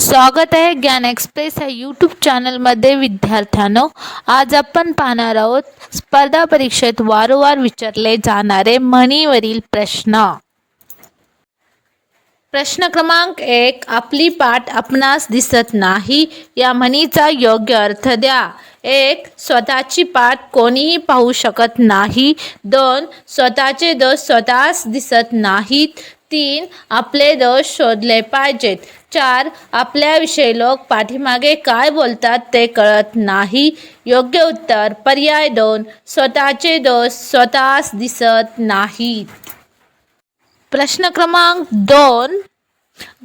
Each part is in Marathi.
स्वागत आहे ज्ञान एक्सप्रेस या यूट्यूब चॅनलमध्ये. विद्यार्थ्यांनो आज आपण पाहणार आहोत स्पर्धा परीक्षेत वारंवार विचारले जाणारे म्हणीवरील प्रश्न. प्रश्न क्रमांक एक आपली पाठ आपणास दिसत नाही या म्हणीचा योग्य अर्थ द्या. एक स्वतःची पाठ कोणीही पाहू शकत नाही. दोन स्वतःचे दोष स्वतःच दिसत नाहीत. तीन आपले दोष शोधले पाहिजेत. चार आपल्याविषयी लोक पाठीमागे काय बोलतात ते कळत नाही. योग्य उत्तर पर्याय दोन स्वतःचे दोष स्वतःच दिसत नाहीत. प्रश्न क्रमांक दोन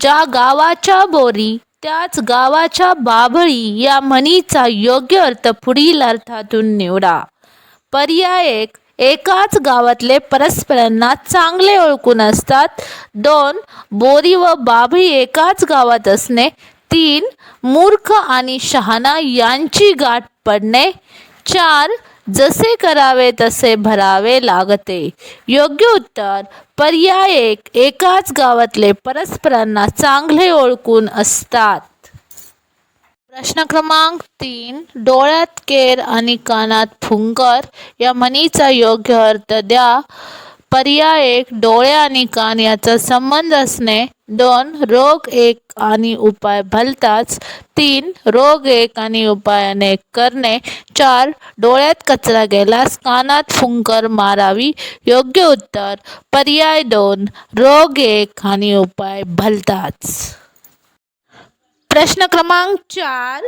ज्या गावाच्या बोरी त्याच गावाच्या बाभळी या म्हणीचा योग्य अर्थ पुढील अर्थातून निवडा. पर्याय एक एकाच गावातले परस्परांना चांगले ओळखून असतात. दोन बोरी व बाभळी एकाच गावात असणे. तीन मूर्ख आणि शहाणा यांची गाठ पडणे. चार जसे करावे तसे भरावे लागते. योग्य उत्तर पर्याय एक. एकाच गावातले परस्परांना चांगले ओळखून असतात. प्रश्न क्रमांक तीन डोळ्यात केर आणि कानात फुंकर. या म्हणीचा योग्य अर्थ द्या. पर्याय एक डोळे आणि कान याचा संबंध असणे. दोन रोग एक आणि उपाय भलताच. तीन रोग एक आणि उपाय अनेक करणे. चार डोळ्यात कचरा गेल्यास कानात फुंकर मारावी. योग्य उत्तर पर्याय दोन रोग एक आणि उपाय भलताच. प्रश्न क्रमांक चार.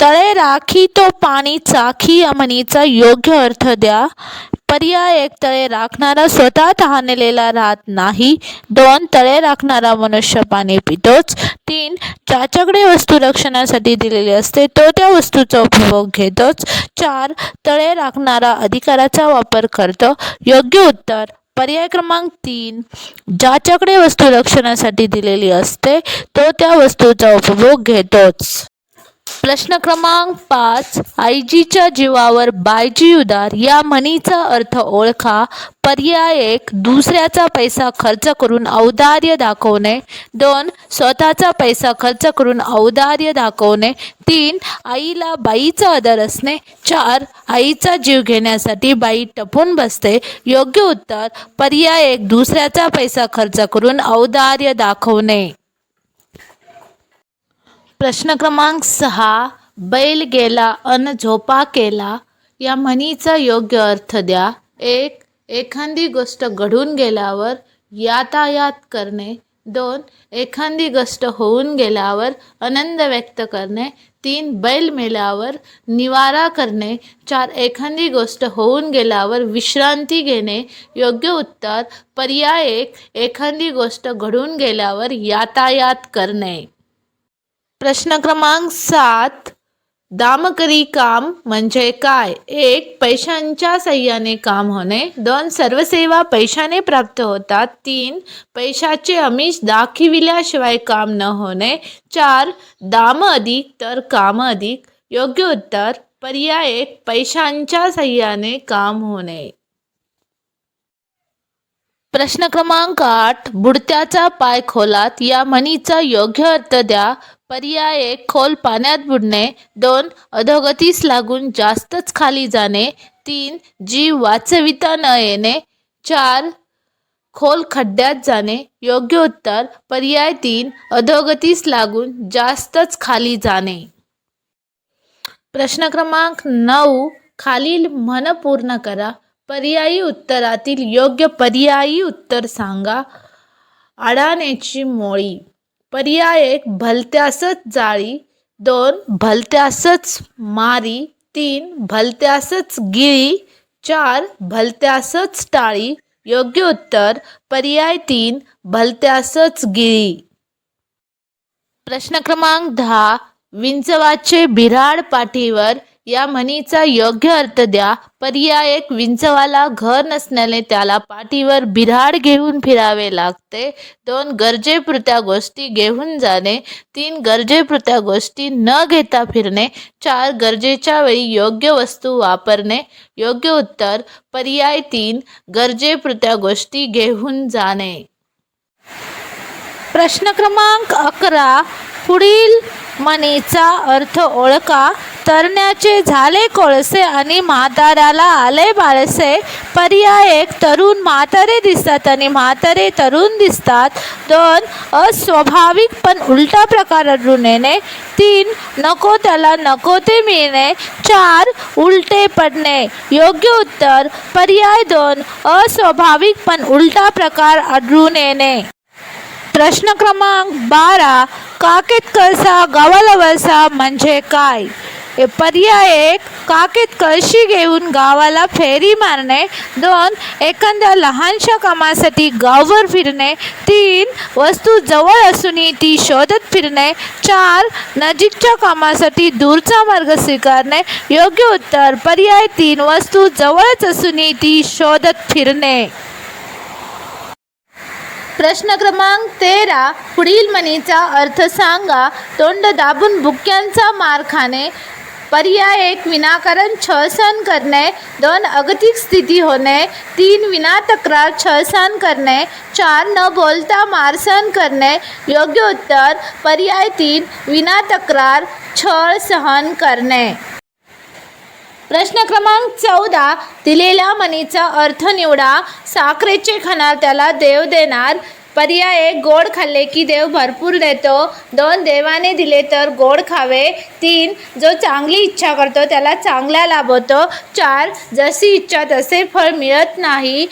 तळे राखी तो पाणी चाखी या म्हणीचा योग्य अर्थ द्या. पर्याय एक तळे राखणारा स्वतः तहानलेला राहत नाही. दोन तळे राखणारा मनुष्य पाणी पितोच. तीन ज्याच्याकडे वस्तू रक्षणासाठी दिलेली असते तो त्या वस्तूचा उपभोग घेतोच. चार तळे राखणारा अधिकाराचा वापर करतो. योग्य उत्तर पर्याय क्रमांक तीन ज्याच्याकडे वस्तू रक्षणासाठी दिलेली असते तो त्या वस्तूचा उपभोग घेतोच. प्रश्न क्रमांक पाच आईजीच्या जीवावर बायजी उदार या म्हणीचा अर्थ ओळखा पर्याय एक दुसऱ्याचा पैसा खर्च करून औदार्य दाखवणे. दोन स्वतःचा पैसा खर्च करून औदार्य दाखवणे. तीन आईला बाईचा आदर असणे. चार आईचा जीव घेण्यासाठी बाई टपून बसते. योग्य उत्तर पर्याय एक दुसऱ्याचा पैसा खर्च करून औदार्य दाखवणे. प्रश्न क्रमांक सहा बैल गेला अन झोपा केला या म्हणीचा योग्य अर्थ द्या. एक एखादी गोष्ट घडून गेल्यावर यातायात करणे. दोन एखादी गोष्ट होऊन गेल्यावर आनंद व्यक्त करणे. तीन बैल मेल्यावर निवारा करणे. चार एखादी गोष्ट होऊन गेल्यावर विश्रांती घेणे. योग्य उत्तर पर्याय एक एखादी गोष्ट घडून गेल्यावर यातायात करणे. प्रश्न क्रमांक सात दामकरी काम म्हणजे काय? एक पैशांच्या सह्याने काम होणे. दोन सर्वसेवा पैशाने प्राप्त होतात. तीन पैशाचे अमिष दाखविल्याशिवाय काम न होणे. चार दाम अधिक तर काम अधिक. योग्य उत्तर पर्याय एक पैशांच्या सह्याने काम होणे. प्रश्न क्रमांक आठ बुडत्याचा पाय खोलात या म्हणीचा योग्य अर्थ द्या. पर्याय एक खोल पाण्यात बुडणे दोन अधोगतीस लागून जास्तच खाली जाणे तीन जीव वाचविता न येणे चार खोल खड्ड्यात जाणे योग्य उत्तर पर्याय तीन अधोगतीस लागून जास्तच खाली जाणे. प्रश्न क्रमांक नऊ खालील म्हण पूर्ण करा. पर्यायी उत्तरातील योग्य पर्यायी उत्तर सांगा. अडाण्याची मोळी. पर्याय एक भलत्यासच जाळी दोन भलत्यासच मारी तीन भलत्यासच गिळी चार भलत्यासच टाळी. योग्य उत्तर पर्याय तीन भलत्यासच गिळी. प्रश्न क्रमांक दहा विंचवाचे बिराड पाठीवर या म्हणीचा योग्य अर्थ द्या. पर्याय एक विंचवाला घर नसल्याने त्याला पाठीवर बिराड घेऊन फिरावे लागते. दोन गरजेपुरत्या गोष्टी घेऊन जाणे. तीन गरजेपुरत्या गोष्टी न घेता फिरणे. चार गरजेच्या वेळी योग्य वस्तू वापरणे. योग्य उत्तर पर्याय तीन गरजेपुरत्या गोष्टी घेऊन जाणे. प्रश्न क्रमांक अकरा पुढील म्हणीचा अर्थ ओळखा. तरण्याचे झाले कोळसे आणि म्हाताऱ्याला आले बाळसे. पर्याय एक तरुण म्हातारे दिसतात आणि म्हातारे तरुण दिसतात. दोन अस्वाभाविक पण उलटा प्रकार आढळून येणे तीन नको त्याला नको ते मिळणे. चार उलटे पडणे. योग्य उत्तर पर्याय दोन अस्वाभाविक पण उलटा प्रकार आढळून येणे प्रश्न क्रमांक बारा काकेत कळसा गावाला वळसा म्हणजे काय? हे पर्याय एक काकेत कळशी घेऊन गावाला फेरी मारणे. दोन एखाद्या लहानशा कामासाठी गावभर फिरणे. तीन वस्तू जवळ असूनही ती शोधत फिरणे. चार नजीकच्या कामासाठी दूरचा मार्ग स्वीकारणे. योग्य उत्तर पर्याय तीन वस्तू जवळच असूनही ती शोधत फिरणे. प्रश्न क्रमांक तेरा पुढील म्हणीचा अर्थ सांगा. तोंड दाबून बुक्क्यांचा मार खाणे पर्याय एक विनाकारण छळ सहन करणे दोन अगतिक स्थिती होणे तीन विना तक्रार छळ सहन करणे चार न बोलता मार सहन करणे योग्य उत्तर पर्याय तीन विना तक्रार छळ सहन करणे. प्रश्न क्रमांक चौदा दिलेल्या मनीचा अर्थ निवडा. साखरेचे खाणार त्याला देव देणार. पर्याय एक गोड खाल्ले की देव भरपूर देतो. दोन देवाने दिले तर गोड खावे. तीन जो चांगली इच्छा करतो त्याला चांगला लाभ होतो चार जशी इच्छा तसे फळ मिळत नाही.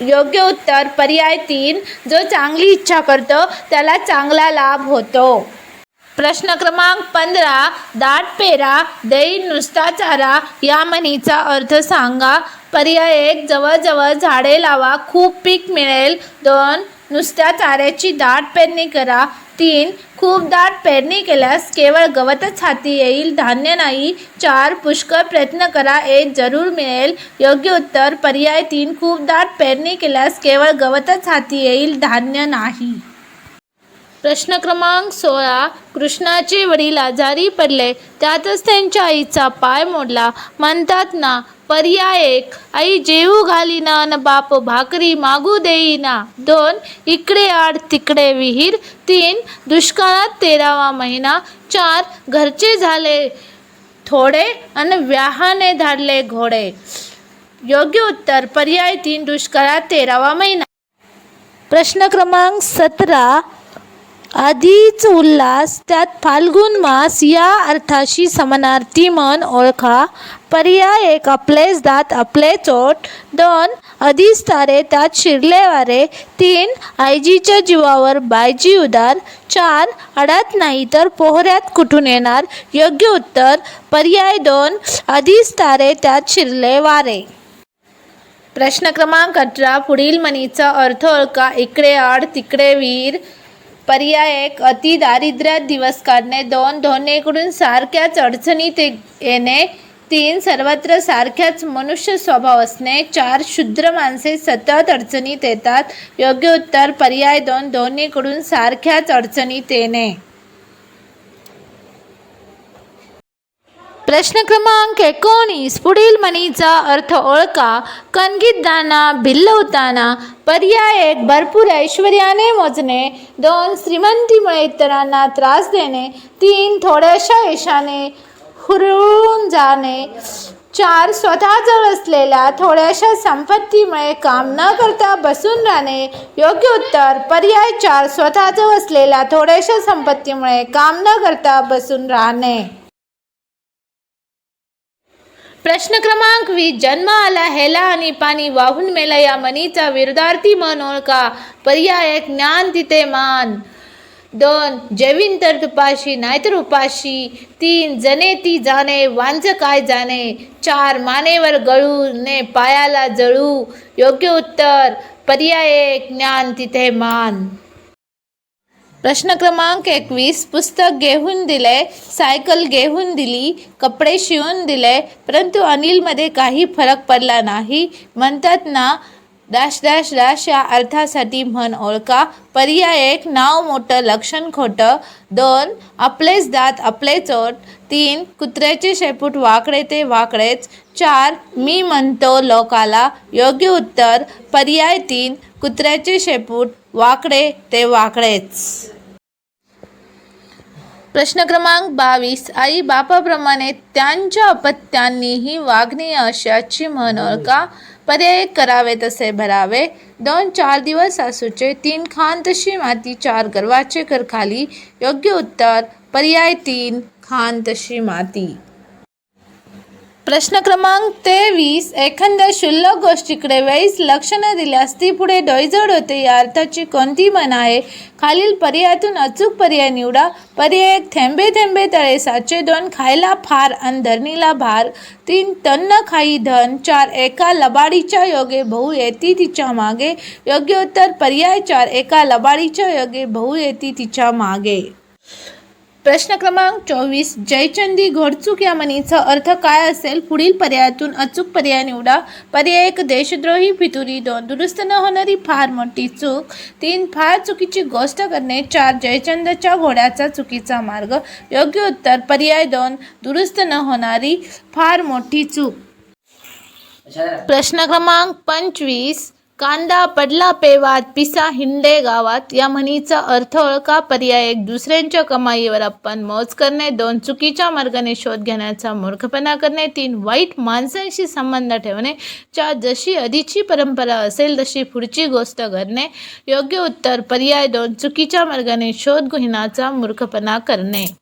योग्य उत्तर पर्याय तीन जो चांगली इच्छा करतो त्याला चांगला लाभ होतो. प्रश्न क्रमांक पंधरा दाट पेरा देई नुसता चारा या म्हणीचा अर्थ सांगा. पर्याय एक जवळजवळ झाडे लावा खूप पीक मिळेल. दोन नुसत्या चाऱ्याची दाट पेरणी करा. तीन खूप दाट पेरणी केल्यास केवळ गवतच हाती येईल धान्य नाही. चार पुष्कळ प्रयत्न करा एक जरूर मिळेल. योग्य उत्तर पर्याय तीन खूप दाट पेरणी केल्यास केवळ गवतच हाती येईल धान्य नाही. प्रश्न क्रमांक सोळा कृष्णाचे वडील आजारी पडले. त्यातच त्यांच्या आईचा पाय मोडला. म्हणतात ना पर्याय एक. आई जेवू घालीना न बाप भाकरी मागू देईना. दोन इकडे आड तिकडे विहीर. तीन दुष्काळात तेरावा महिना. चार घरचे झाले थोडे आणि व्याहाने धाडले घोडे. योग्य उत्तर पर्याय तीन दुष्काळात तेरावा महिना. प्रश्न क्रमांक सतरा आधीच उल्हास त्यात फाल्गुन मास या अर्थाशी समानार्थी म्हण ओळखा. पर्याय एक आपलेच दात आपले चोट. दोन आधीच तारे त्यात शिरले वारे तीन आईजीच्या जीवावर बायजी उदार. चार अडात नाही तर पोहऱ्यात कुठून येणार? योग्य उत्तर पर्याय दोन आधीच तारे त्यात शिरले वारे प्रश्न क्रमांक अठरा पुढील म्हणीचा अर्थ ओळखा. इकडे आड तिकडे वीर. पर्याय एक. अति दारिद्र्यात दिवस काढणे. दोन दोन्हीकडून सारख्याच अडचणीत येणे. तीन सर्वत्र सारख्याच मनुष्य स्वभाव असणे. चार शुद्र माणसे सतत अडचणीत येतात. योग्य उत्तर पर्याय दोन दोन्हीकडून सारख्याच अडचणीत येणे. प्रश्न क्रमांक एकोणीस. पुढील म्हणीचा अर्थ ओळखा. कणगीत दाना भिल्लवताना पर्याय एक भरपूर ऐश्वर्याने मोजणे दोन श्रीमंतीमुळे इतरांना त्रास देणे तीन थोड्याशा यशाने हुरळून जाणे चार स्वतःजवळ असलेल्या थोड्याशा संपत्तीमुळे काम न करता बसून राहणे योग्य उत्तर पर्याय चार स्वतःजवळ असलेल्या थोड्याशा संपत्तीमुळे काम न करता बसून राहणे. प्रश्न क्रमांक वीस जन्म आला हेला आणि पाणी वाहून मेला या मनीचा विरुद्धार्थी मन ओळखा. पर्याय एक ज्ञान तिथे मान. दोन जेवीन तर तुपाशी नाहीतर उपाशी. तीन जने ती जाणे वांज काय जाणे चार मानेवर गळू ने पायाला जळू. योग्य उत्तर पर्याय ज्ञान तिथे मान. प्रश्न क्रमांक एकवीस. पुस्तक घेऊन दिले सायकल घेऊन दिली कपडे शिवून दिले परंतु अनिलमध्ये काही फरक पडला नाही. म्हणतात ना डॅश डॅश डॅश या अर्थासाठी म्हण ओळखा. पर्याय एक नाव मोठं लक्षण खोटं. दोन आपलेच दात आपले चोट. तीन कुत्र्याचे शेपूट वाकडे ते वाकडेच. चार मी म्हणतो लोकाला योग्य उत्तर. पर्याय तीन कुत्र्याचे शेपूट वाकडे ते वाकडेच. प्रश्न क्रमांक बावीस. आई बापाप्रमाणे त्यांच्या अपत्यांनीही वागणे अशाची म्हणून ओळखा पर्याय करावे तसे भरावे. दोन चार दिवस सासूचे तीन खान तशी माती चार गर्वाचे करखाली योग्य उत्तर पर्याय तीन खान तशी माती. प्रश्न क्रमांक तेवीस एखाद्या क्षुल्लक गोष्टीकडे वेळीच लक्ष न दिल्यास ती पुढे डोईजड होते. या अर्थाची कोणती म्हण आहे? खालील पर्यायातून अचूक पर्याय निवडा. पर्याय एक थेंबे थेंबे तळे साचे दोन खायला फार आणि धरणीला भार. तीन तन्न खाई धन. चार एका लबाडीच्या योगे बहु येती तिच्यामागे. योग्य उत्तर पर्याय चार एका लबाडीच्या योगे बहु येती तिच्यामागे. प्रश्न क्रमांक चोवीस जयचंदी घोडचूक या म्हणीचा अर्थ काय असेल? पुढील पर्यायातून अचूक पर्याय निवडा. पर्याय एक देशद्रोही फितुरी. दोन दुरुस्त न होणारी फार मोठी चूक. तीन फार चुकीची गोष्ट करणे. चार जयचंदच्या घोड्याचा चुकीचा मार्ग. योग्य उत्तर पर्याय दोन दुरुस्त न होणारी फार मोठी चूक. प्रश्न क्रमांक पंचवीस कांदा पडला पेवात पिसा हिंडे गावात. या म्हणीचा अर्थ ओळखा पर्याय एक. दुसऱ्यांच्या कमाईवर आपण मौज करणे दोन चुकीच्या मार्गाने शोध घेण्याचा मूर्खपणा करणे तीन वाईट माणसांशी संबंध ठेवणे चार जशी आधीची परंपरा असेल तशी पुढची गोष्ट करणे. योग्य उत्तर पर्याय दोन चुकीच्या मार्गाने शोध घेण्याचा मूर्खपणा करणे.